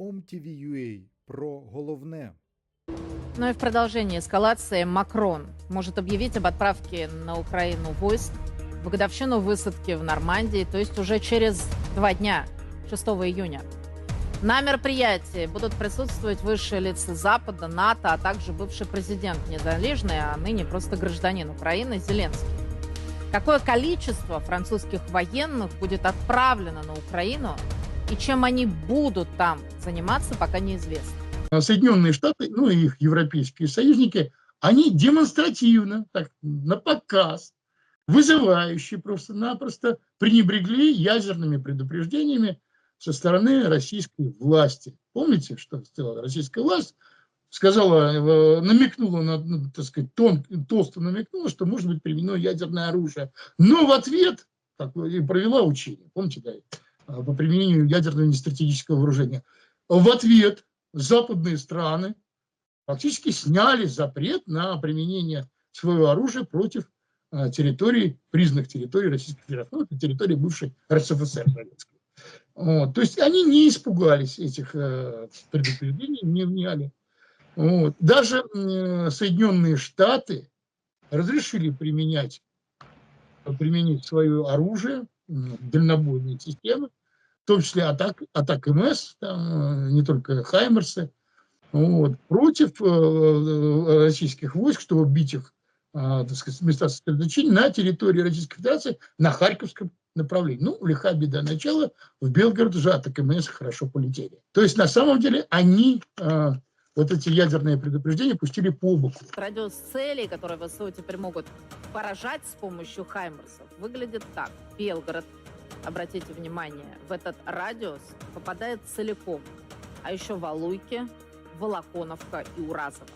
OMTV.ua про головне. Ну и в продолжении эскалации Макрон может объявить об отправке на Украину войск в годовщину высадки в Нормандии, то есть уже через два дня, 6 июня. На мероприятии будут присутствовать высшие лица Запада, НАТО, а также бывший президент незалежный, а ныне просто гражданин Украины Зеленский. Какое количество французских военных будет отправлено на Украину и чем они будут там заниматься, пока неизвестно. А Соединенные Штаты, ну и их европейские союзники, они демонстративно, так, на показ, вызывающе просто-напросто пренебрегли ядерными предупреждениями со стороны российской власти. Помните, что сделала российская власть? Сказала, э, намекнула, на, ну, так сказать, тон, толсто намекнула, что может быть применено ядерное оружие. Но в ответ так, и провела учение, помните, да, по применению ядерного нестратегического вооружения. В ответ западные страны фактически сняли запрет на применение своего оружия против а, территорий, признанных территорий Российской Федерации, ну, территории бывшей РСФСР. Вот. То есть они не испугались этих э, предупреждений, не вняли. Вот. Даже э, Соединенные Штаты разрешили применять, применить свое оружие, дальнобойные системы, в том числе атак, атак МС, там, э, не только Хаймерсы, вот, против э, э, российских войск, чтобы бить их так сказать, места сосредоточения на территории Российской Федерации на Харьковском направлении. Ну, лиха беда начала, в Белгород уже атак МС хорошо полетели. То есть, на самом деле, они вот эти ядерные предупреждения пустили по боку. Радиус целей, которые ВСУ теперь могут поражать с помощью Хаймерсов, выглядит так. Белгород, обратите внимание, в этот радиус попадает целиком. А еще Валуйки, Волоконовка и Уразово.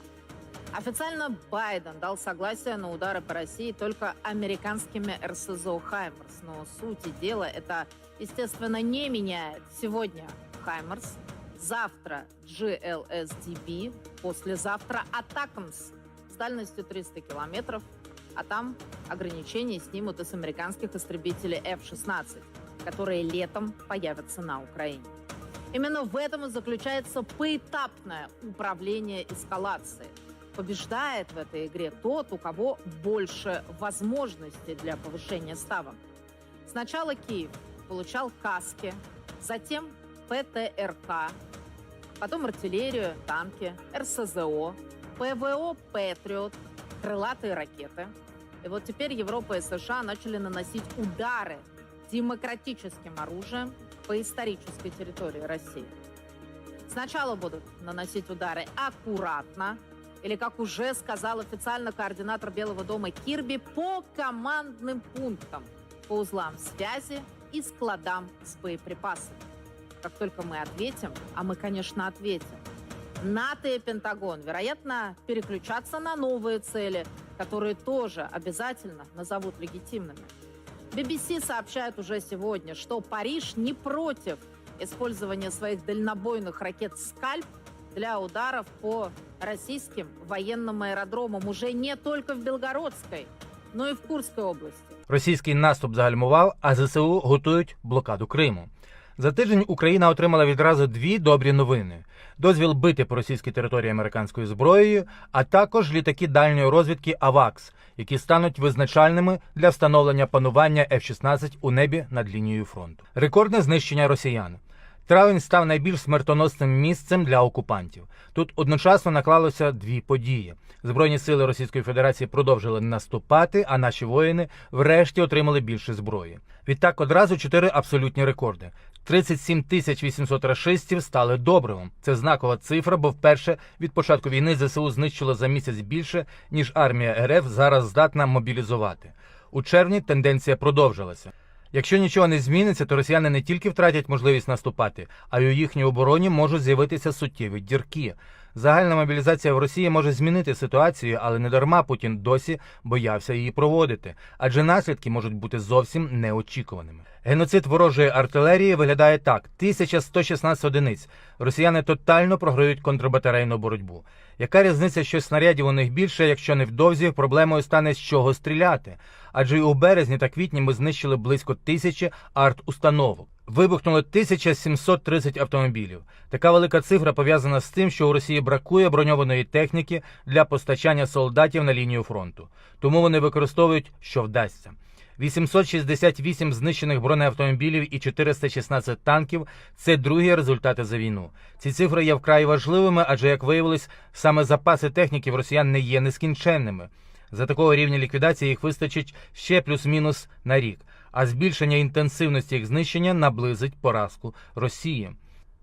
Официально Байден дал согласие на удары по России только американскими РСЗО «Хаймерс». Но сути дела это, естественно, не меняет. Сегодня «Хаймерс», завтра GLSDB, послезавтра «Атакамс» с дальностью 300 километров, а там ограничения снимут и с американских истребителей F-16, которые летом появятся на Украине. Именно в этом и заключается поэтапное управление эскалацией. Побеждает в этой игре тот, у кого больше возможностей для повышения ставок. Сначала Киев получал каски, затем ПТРК, потом артиллерию, танки, РСЗО, ПВО «Патриот», крылатые ракеты. И вот теперь Европа и США начали наносить удары демократическим оружием по исторической территории России. Сначала будут наносить удары аккуратно, или, как уже сказал официально координатор Белого дома Кирби, по командным пунктам, по узлам связи и складам с боеприпасами. Как только мы ответим, а мы, конечно, ответим, НАТО и Пентагон, вероятно, переключатся на новые цели, которые тоже обязательно назовут легитимными. BBC сообщает уже сегодня, что Париж не против использования своих дальнобойных ракет «Скальп» для ударов по российским военным аэродромам уже не только в Белгородской, но и в Курской области. Російський наступ загальмував, а ЗСУ готують блокаду Криму. За тиждень Україна отримала відразу дві добрі новини: дозвіл бити по російській території американською зброєю, а також літаки дальньої розвідки АВАКС, які стануть визначальними для встановлення панування F-16 у небі над лінією фронту. Рекордне знищення росіян. Травень став найбільш смертоносним місцем для окупантів. Тут одночасно наклалося дві події. Збройні сили Російської Федерації продовжили наступати, а наші воїни врешті отримали більше зброї. Відтак одразу чотири абсолютні рекорди. 37 тисяч 800 рашистів стали добривом. Це знакова цифра, бо вперше від початку війни ЗСУ знищило за місяць більше, ніж армія РФ зараз здатна мобілізувати. У червні тенденція продовжилася. Якщо нічого не зміниться, то росіяни не тільки втратять можливість наступати, а й у їхній обороні можуть з'явитися суттєві дірки. Загальна мобілізація в Росії може змінити ситуацію, але не дарма Путін досі боявся її проводити, адже наслідки можуть бути зовсім неочікуваними. Геноцид ворожої артилерії виглядає так: 1116 одиниць. Росіяни тотально програють контрбатарейну боротьбу. Яка різниця, що снарядів у них більше, якщо невдовзі проблемою стане з чого стріляти? Адже й у березні та квітні ми знищили близько тисячі арт-установок. Вибухнуло 1730 автомобілів. Така велика цифра пов'язана з тим, що у Росії бракує броньованої техніки для постачання солдатів на лінію фронту. Тому вони використовують, що вдасться. 868 знищених бронеавтомобілів і 416 танків це другі результати за війну. Ці цифри є вкрай важливими, адже, як виявилось, саме запаси техніки в росіян не є нескінченними. За такого рівня ліквідації їх вистачить ще плюс-мінус на рік, а збільшення інтенсивності їх знищення наблизить поразку Росії.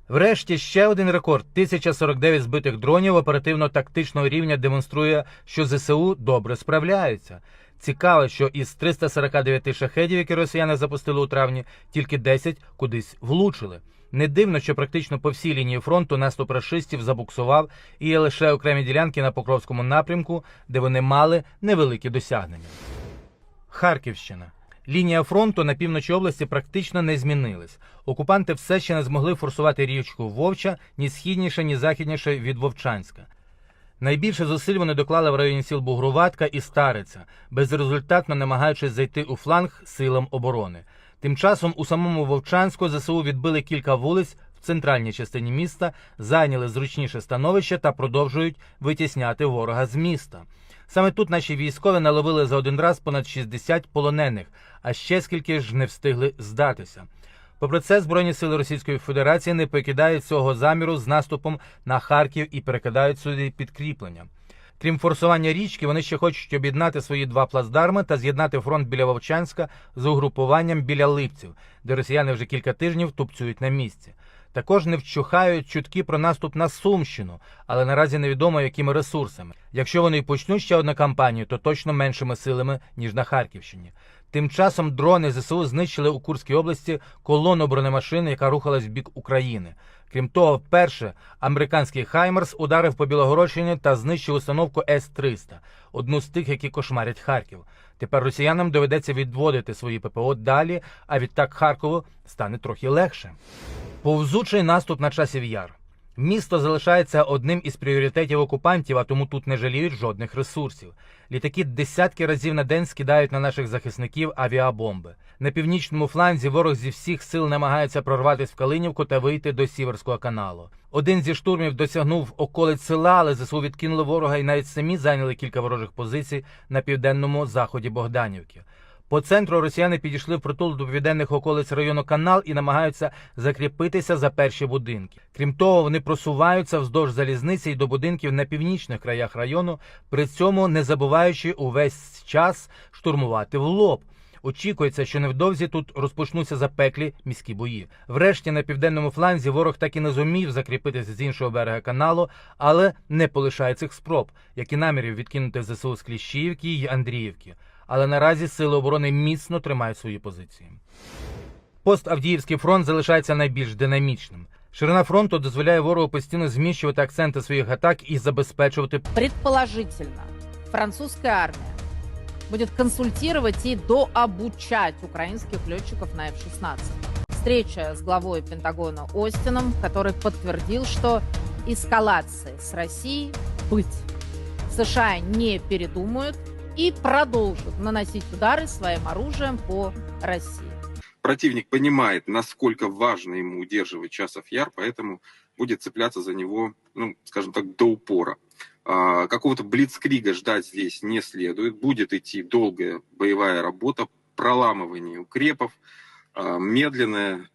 Врешті ще один рекорд 1049 збитих дронів оперативно-тактичного рівня демонструє, що ЗСУ добре справляються. Цікаво, що із 349 шахедів, які росіяни запустили у травні, тільки 10 кудись влучили. Не дивно, що практично по всій лінії фронту наступ рашистів забуксував і є лише окремі ділянки на Покровському напрямку, де вони мали невеликі досягнення. Харківщина. Лінія фронту на півночі області практично не змінилась. Окупанти все ще не змогли форсувати річку Вовча ні східніше, ні західніше від Вовчанська. Найбільше зусиль вони доклали в районі сіл Бугруватка і Стариця, безрезультатно намагаючись зайти у фланг силам оборони. Тим часом у самому Вовчанську ЗСУ відбили кілька вулиць в центральній частині міста, зайняли зручніше становище та продовжують витісняти ворога з міста. Саме тут наші військові наловили за один раз понад 60 полонених, а ще скільки ж не встигли здатися. Попри це, Збройні сили Російської Федерації не покидають цього заміру з наступом на Харків і перекидають сюди підкріплення. Крім форсування річки, вони ще хочуть об'єднати свої два плацдарми та з'єднати фронт біля Вовчанська з угрупуванням біля Липців, де росіяни вже кілька тижнів тупцюють на місці. Також не вщухають чутки про наступ на Сумщину, але наразі невідомо якими ресурсами. Якщо вони й почнуть ще одну кампанію, то точно меншими силами ніж на Харківщині. Тим часом дрони ЗСУ знищили у Курській області колону бронемашин, яка рухалась в бік України. Крім того, вперше американський Хаймерс ударив по Білогородщині та знищив установку С-300, одну з тих, які кошмарять Харків. Тепер росіянам доведеться відводити свої ППО далі, а відтак Харкову стане трохи легше. Повзучий наступ на часів яр. Місто залишається одним із пріоритетів окупантів, а тому тут не жаліють жодних ресурсів. Літаки десятки разів на день скидають на наших захисників авіабомби. На північному фланзі ворог зі всіх сил намагається прорватися в Калинівку та вийти до Сіверського каналу. Один зі штурмів досягнув околиць села, але ЗСУ відкинули ворога і навіть самі зайняли кілька ворожих позицій на південному заході Богданівки. По центру росіяни підійшли в притул до південних околиць району Канал і намагаються закріпитися за перші будинки. Крім того, вони просуваються вздовж залізниці й до будинків на північних краях району, при цьому не забуваючи увесь час штурмувати в лоб. Очікується, що невдовзі тут розпочнуться запеклі міські бої. Врешті на південному фланзі ворог так і не зумів закріпитися з іншого берега каналу, але не полишає цих спроб, як і намірів відкинути ЗСУ з Кліщіївки й Андріївки Але наразі сили оборони міцно тримають свої позиції. Пост-Авдіївський фронт залишається найбільш динамічним. Ширина фронту дозволяє ворогу постійно зміщувати акценти своїх атак і забезпечувати Предположительно, французская армия будет консультировать и дообучать украинских летчиков на F-16. Встреча с главой Пентагона Остином, который подтвердил, что эскалации с Россией быть. США не передумают и продолжат наносить удары своим оружием по России. противник понимает, насколько важно ему удерживать часов яр, поэтому будет цепляться за него, ну, скажем так, до упора. А, какого-то блицкрига ждать здесь не следует. Будет идти долгая боевая работа, проламывание укрепов, а, медленное